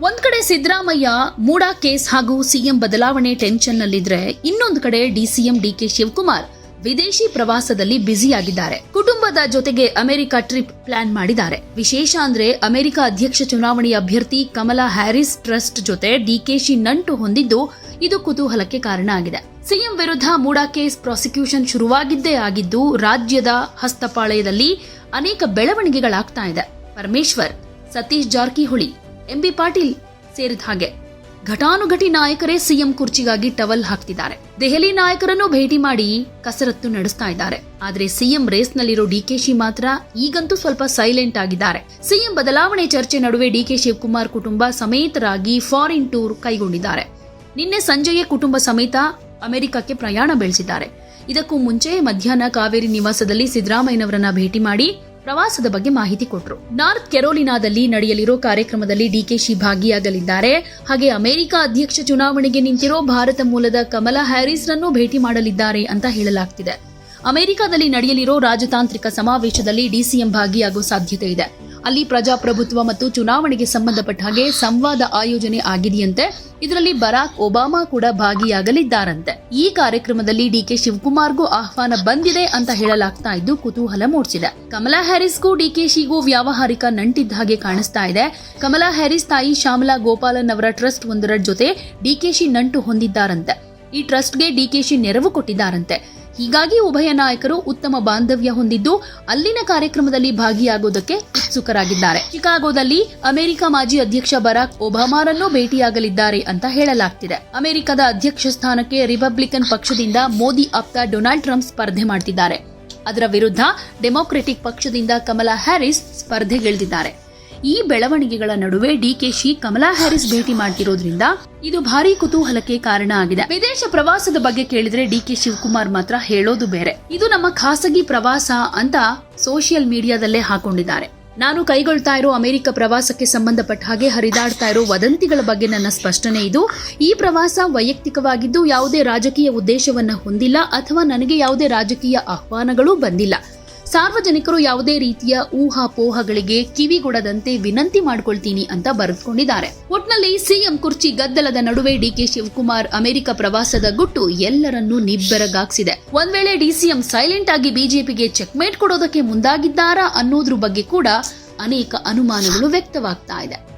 ಒಂದ್ ಕಡೆ ಸಿದ್ದರಾಮಯ್ಯ ಮೂಡಾ ಕೇಸ್ ಹಾಗೂ ಸಿಎಂ ಬದಲಾವಣೆ ಟೆನ್ಷನ್ ನಲ್ಲಿದ್ರೆ ಇನ್ನೊಂದು ಕಡೆ ಡಿಸಿಎಂ ಡಿಕೆ ಶಿವಕುಮಾರ್ ವಿದೇಶಿ ಪ್ರವಾಸದಲ್ಲಿ ಬ್ಯುಸಿಯಾಗಿದ್ದಾರೆ. ಕುಟುಂಬದ ಜೊತೆಗೆ ಅಮೆರಿಕ ಟ್ರಿಪ್ ಪ್ಲಾನ್ ಮಾಡಿದ್ದಾರೆ. ವಿಶೇಷ ಅಂದ್ರೆ ಅಮೆರಿಕ ಅಧ್ಯಕ್ಷ ಚುನಾವಣೆಯ ಅಭ್ಯರ್ಥಿ ಕಮಲಾ ಹ್ಯಾರಿಸ್ ಟ್ರಸ್ಟ್ ಜೊತೆ ಡಿಕೆಶಿ ನಂಟು ಹೊಂದಿದ್ದು ಇದು ಕುತೂಹಲಕ್ಕೆ ಕಾರಣ ಆಗಿದೆ. ಸಿಎಂ ವಿರುದ್ಧ ಮೂಡಾ ಕೇಸ್ ಪ್ರಾಸಿಕ್ಯೂಷನ್ ಶುರುವಾಗಿದ್ದೇ ಆಗಿದ್ದು ರಾಜ್ಯದ ಹಸ್ತಪಾಳಯದಲ್ಲಿ ಅನೇಕ ಬೆಳವಣಿಗೆಗಳಾಗ್ತಾ ಇದೆ. ಪರಮೇಶ್ವರ್ ಸತೀಶ್ ಜಾರಕಿಹೊಳಿ ಎಂಬಿ ಪಾಟೀಲ್ ಸೇರಿದ ಹಾಗೆ. ಘಟಾನುಘಟಿ ನಾಯಕರೇ ಸಿಎಂ ಕುರ್ಚಿಗಾಗಿ ಟವಲ್ ಹಾಕ್ತಿದ್ದಾರೆ. ದೆಹಲಿ ನಾಯಕರನ್ನು ಭೇಟಿ ಮಾಡಿ ಕಸರತ್ತು ನಡೆಸ್ತಾ ಇದ್ದಾರೆ. ಆದ್ರೆ ಸಿಎಂ ರೇಸ್ನಲ್ಲಿರೋ ಡಿಕೆಶಿ ಮಾತ್ರ ಈಗಂತೂ ಸ್ವಲ್ಪ ಸೈಲೆಂಟ್ ಆಗಿದ್ದಾರೆ. ಸಿಎಂ ಬದಲಾವಣೆ ಚರ್ಚೆ ನಡುವೆ ಡಿಕೆ ಶಿವಕುಮಾರ್ ಕುಟುಂಬ ಸಮೇತರಾಗಿ ಫಾರಿನ್ ಟೂರ್ ಕೈಗೊಂಡಿದ್ದಾರೆ. ನಿನ್ನೆ ಸಂಜೆಯೇ ಕುಟುಂಬ ಸಮೇತ ಅಮೆರಿಕಕ್ಕೆ ಪ್ರಯಾಣ ಬೆಳೆಸಿದ್ದಾರೆ. ಇದಕ್ಕೂ ಮುಂಚೆ ಮಧ್ಯಾಹ್ನ ಕಾವೇರಿ ನಿವಾಸದಲ್ಲಿ ಸಿದ್ದರಾಮಯ್ಯನವರನ್ನ ಭೇಟಿ ಮಾಡಿ ಪ್ರವಾಸದ ಬಗ್ಗೆ ಮಾಹಿತಿ ಕೊಟ್ಟರು ನಾರ್ತ್ ಕೆರೋಲಿನಾದಲ್ಲಿ ನಡೆಯಲಿರೋ ಕಾರ್ಯಕ್ರಮದಲ್ಲಿ ಡಿಕೆಶಿ ಭಾಗಿಯಾಗಲಿದ್ದಾರೆ. ಹಾಗೆ ಅಮೆರಿಕ ಅಧ್ಯಕ್ಷ ಚುನಾವಣೆಗೆ ನಿಂತಿರೋ ಭಾರತ ಮೂಲದ ಕಮಲಾ ಹ್ಯಾರಿಸ್ರನ್ನು ಭೇಟಿ ಮಾಡಲಿದ್ದಾರೆ ಅಂತ ಹೇಳಲಾಗ್ತಿದೆ. ಅಮೆರಿಕದಲ್ಲಿ ನಡೆಯಲಿರೋ ರಾಜತಾಂತ್ರಿಕ ಸಮಾವೇಶದಲ್ಲಿ ಡಿಸಿಎಂ ಭಾಗಿಯಾಗೋ ಸಾಧ್ಯತೆ ಇದೆ. ಅಲ್ಲಿ ಪ್ರಜಾಪ್ರಭುತ್ವ ಮತ್ತು ಚುನಾವಣೆಗೆ ಸಂಬಂಧಪಟ್ಟ ಹಾಗೆ ಸಂವಾದ ಆಯೋಜನೆ ಆಗಿದೆಯಂತೆ. ಇದರಲ್ಲಿ ಬರಾಕ್ ಒಬಾಮಾ ಕೂಡ ಭಾಗಿಯಾಗಲಿದ್ದಾರಂತೆ. ಈ ಕಾರ್ಯಕ್ರಮದಲ್ಲಿ ಡಿಕೆ ಶಿವಕುಮಾರ್ಗೂ ಆಹ್ವಾನ ಬಂದಿದೆ ಅಂತ ಹೇಳಲಾಗ್ತಾ ಇದ್ದು ಕುತೂಹಲ ಮೂಡಿಸಿದೆ. ಕಮಲಾ ಹ್ಯಾರಿಸ್ಗೂ ಡಿಕೆಶಿಗೂ ವ್ಯಾವಹಾರಿಕ ನಂಟಿದ್ದ ಹಾಗೆ ಕಾಣಿಸ್ತಾ ಇದೆ. ಕಮಲಾ ಹ್ಯಾರಿಸ್ ತಾಯಿ ಶ್ಯಾಮಲಾ ಗೋಪಾಲನ್ ಅವರ ಟ್ರಸ್ಟ್ ಒಂದರ ಜೊತೆ ಡಿಕೆಶಿ ನಂಟು ಹೊಂದಿದ್ದಾರಂತೆ. ಈ ಟ್ರಸ್ಟ್ಗೆ ಡಿಕೆಶಿ ನೆರವು ಕೊಟ್ಟಿದ್ದಾರಂತೆ. ಹೀಗಾಗಿ ಉಭಯ ನಾಯಕರು ಉತ್ತಮ ಬಾಂಧವ್ಯ ಹೊಂದಿದ್ದು ಅಲ್ಲಿನ ಕಾರ್ಯಕ್ರಮದಲ್ಲಿ ಭಾಗಿಯಾಗುವುದಕ್ಕೆ ಉತ್ಸುಕರಾಗಿದ್ದಾರೆ. ಚಿಕಾಗೋದಲ್ಲಿ ಅಮೆರಿಕ ಮಾಜಿ ಅಧ್ಯಕ್ಷ ಬರಾಕ್ ಒಬಾಮಾರನ್ನು ಭೇಟಿಯಾಗಲಿದ್ದಾರೆ ಅಂತ ಹೇಳಲಾಗ್ತಿದೆ. ಅಮೆರಿಕದ ಅಧ್ಯಕ್ಷ ಸ್ಥಾನಕ್ಕೆ ರಿಪಬ್ಲಿಕನ್ ಪಕ್ಷದಿಂದ ಮೋದಿ ಆಪ್ತ ಡೊನಾಲ್ಡ್ ಟ್ರಂಪ್ ಸ್ಪರ್ಧೆ ಮಾಡ್ತಿದ್ದಾರೆ. ಅದರ ವಿರುದ್ಧ ಡೆಮೊಕ್ರೆಟಿಕ್ ಪಕ್ಷದಿಂದ ಕಮಲಾ ಹ್ಯಾರಿಸ್ ಸ್ಪರ್ಧೆಗಿಳಿದಿದ್ದಾರೆ ಈ ಬೆಳವಣಿಗೆಗಳ ನಡುವೆ ಡಿಕೆಶಿ ಕಮಲಾ ಹ್ಯಾರಿಸ್ ಭೇಟಿ ಮಾಡ್ತಿರೋದ್ರಿಂದ ಇದು ಭಾರಿ ಕುತೂಹಲಕ್ಕೆ ಕಾರಣ ಆಗಿದೆ. ವಿದೇಶ ಪ್ರವಾಸದ ಬಗ್ಗೆ ಕೇಳಿದ್ರೆ ಡಿಕೆ ಶಿವಕುಮಾರ್ ಮಾತ್ರ ಹೇಳೋದು ಬೇರೆ. ಇದು ನಮ್ಮ ಖಾಸಗಿ ಪ್ರವಾಸ ಅಂತ ಸೋಷಿಯಲ್ ಮೀಡಿಯಾದಲ್ಲೇ ಹಾಕೊಂಡಿದ್ದಾರೆ. ನಾನು ಕೈಗೊಳ್ತಾ ಇರೋ ಅಮೆರಿಕ ಪ್ರವಾಸಕ್ಕೆ ಸಂಬಂಧಪಟ್ಟ ಹಾಗೆ ಹರಿದಾಡ್ತಾ ಇರೋ ವದಂತಿಗಳ ಬಗ್ಗೆ ನನ್ನ ಸ್ಪಷ್ಟನೆ ಇದು. ಈ ಪ್ರವಾಸ ವೈಯಕ್ತಿಕವಾಗಿದ್ದು ಯಾವುದೇ ರಾಜಕೀಯ ಉದ್ದೇಶವನ್ನ ಹೊಂದಿಲ್ಲ ಅಥವಾ ನನಗೆ ಯಾವುದೇ ರಾಜಕೀಯ ಆಹ್ವಾನಗಳು ಬಂದಿಲ್ಲ. ಸಾರ್ವಜನಿಕರು ಯಾವುದೇ ರೀತಿಯ ಊಹಾಪೋಹಗಳಿಗೆ ಕಿವಿಗೊಡದಂತೆ ವಿನಂತಿ ಮಾಡಿಕೊಳ್ತೀನಿ ಅಂತ ಬರೆದುಕೊಂಡಿದ್ದಾರೆ. ಒಟ್ನಲ್ಲಿ ಸಿಎಂ ಕುರ್ಚಿ ಗದ್ದಲದ ನಡುವೆ ಡಿಕೆ ಶಿವಕುಮಾರ್ ಅಮೆರಿಕ ಪ್ರವಾಸದ ಗುಟ್ಟು ಎಲ್ಲರನ್ನೂ ನಿಬ್ಬೆರಗಾಗ್ಸಿದೆ. ಒಂದ್ ವೇಳೆ ಡಿಸಿಎಂ ಸೈಲೆಂಟ್ ಆಗಿ ಬಿಜೆಪಿಗೆ ಚೆಕ್ಮೇಟ್ ಕೊಡೋದಕ್ಕೆ ಮುಂದಾಗಿದ್ದಾರಾ ಅನ್ನೋದ್ರ ಬಗ್ಗೆ ಕೂಡ ಅನೇಕ ಅನುಮಾನಗಳು ವ್ಯಕ್ತವಾಗ್ತಾ ಇದೆ.